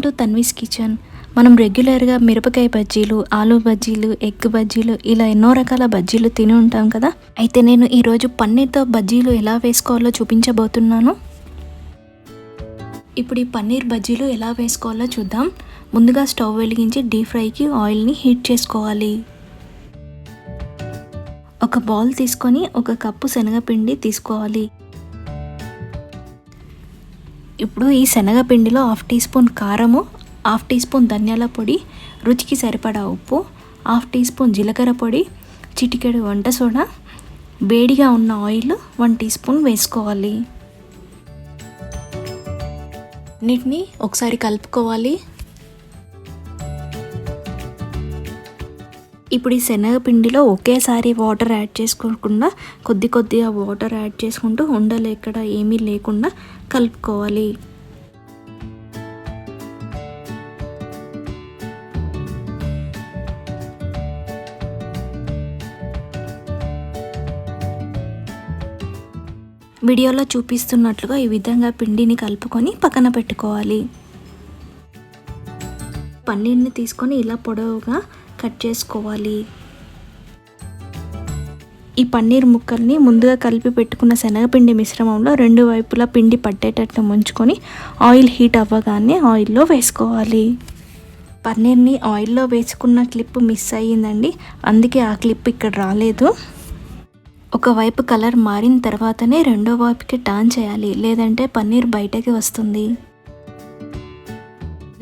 Welcome to Tanvi's kitchen. మనం రెగ్యులర్గా మిరపకాయ బజ్జీలు ఆలు బజ్జీలు ఎగ్ బజ్జీలు ఇలా ఎన్నో రకాల బజ్జీలు తిని ఉంటాం కదా? అయితే నేను ఈరోజు పన్నీర్తో బజ్జీలు ఎలా వేసుకోవాలో చూపించబోతున్నాను. ఇప్పుడు ఈ పన్నీర్ బజ్జీలు ఎలా వేసుకోవాలో చూద్దాం. ముందుగా స్టవ్ వెలిగించి డీప్ ఫ్రైకి ఆయిల్ని హీట్ చేసుకోవాలి. ఒక బౌల్ తీసుకొని ఒక కప్పు శనగపిండి తీసుకోవాలి. ఇప్పుడు ఈ శనగపిండిలో హాఫ్ టీ స్పూన్ కారము హాఫ్ టీ స్పూన్ ధనియాల పొడి రుచికి సరిపడా ఉప్పు హాఫ్ టీ స్పూన్ జీలకర్ర పొడి చిటికెడు వంట సోడా వేడిగా ఉన్న ఆయిల్ వన్ టీ స్పూన్ వేసుకోవాలి. నీటిని ఒకసారి కలుపుకోవాలి. ఇప్పుడు ఈ శనగపిండిలో ఒకేసారి వాటర్ యాడ్ చేసుకోకుండా కొద్ది కొద్దిగా వాటర్ యాడ్ చేసుకుంటూ ఉండలు ఎక్కడ ఏమీ లేకుండా కలుపుకోవాలి. వీడియోలో చూపిస్తున్నట్లుగా ఈ విధంగా పిండిని కలుపుకొని పక్కన పెట్టుకోవాలి. పన్నీర్ని తీసుకొని ఇలా పొడవుగా కట్ చేసుకోవాలి. ఈ పన్నీర్ ముక్కల్ని ముందుగా కలిపి పెట్టుకున్న శనగపిండి మిశ్రమంలో రెండు వైపులా పిండి పట్టేటట్టు ముంచుకొని ఆయిల్ హీట్ అవ్వగానే ఆయిల్లో వేసుకోవాలి. పన్నీర్ని ఆయిల్లో వేసుకున్న క్లిప్ మిస్ అయ్యిందండి. అందుకే ఆ క్లిప్ ఇక్కడ రాలేదు. ఒకవైపు కలర్ మారిన తర్వాతనే రెండో వైపుకి టర్న్ చేయాలి. లేదంటే పన్నీర్ బయటకి వస్తుంది.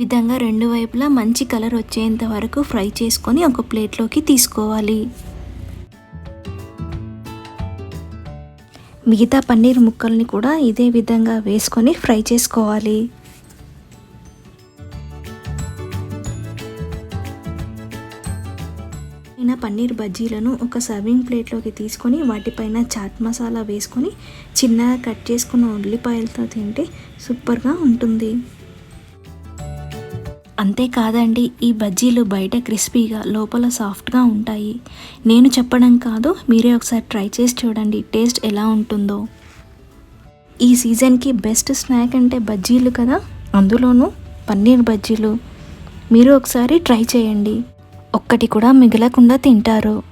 విధంగా రెండు వైపులా మంచి కలర్ వచ్చేంత వరకు ఫ్రై చేసుకొని ఒక ప్లేట్లోకి తీసుకోవాలి. మిగతా పన్నీర్ ముక్కల్ని కూడా ఇదే విధంగా వేసుకొని ఫ్రై చేసుకోవాలి. అయిన పన్నీర్ బజ్జీలను ఒక సర్వింగ్ ప్లేట్లోకి తీసుకొని వాటిపైన చాట్ మసాలా వేసుకొని చిన్నగా కట్ చేసుకున్న ఉల్లిపాయలతో తింటే సూపర్గా ఉంటుంది. అంతేకాదండి ఈ బజ్జీలు బయట క్రిస్పీగా లోపల సాఫ్ట్గా ఉంటాయి. నేను చెప్పడం కాదు మీరే ఒకసారి ట్రై చేసి చూడండి టేస్ట్ ఎలా ఉంటుందో. ఈ సీజన్కి బెస్ట్ స్నాక్ అంటే బజ్జీలు కదా? అందులోనూ పన్నీర్ బజ్జీలు. మీరు ఒకసారి ట్రై చేయండి. ఒక్కటి కూడా మిగలకుండా తింటారు.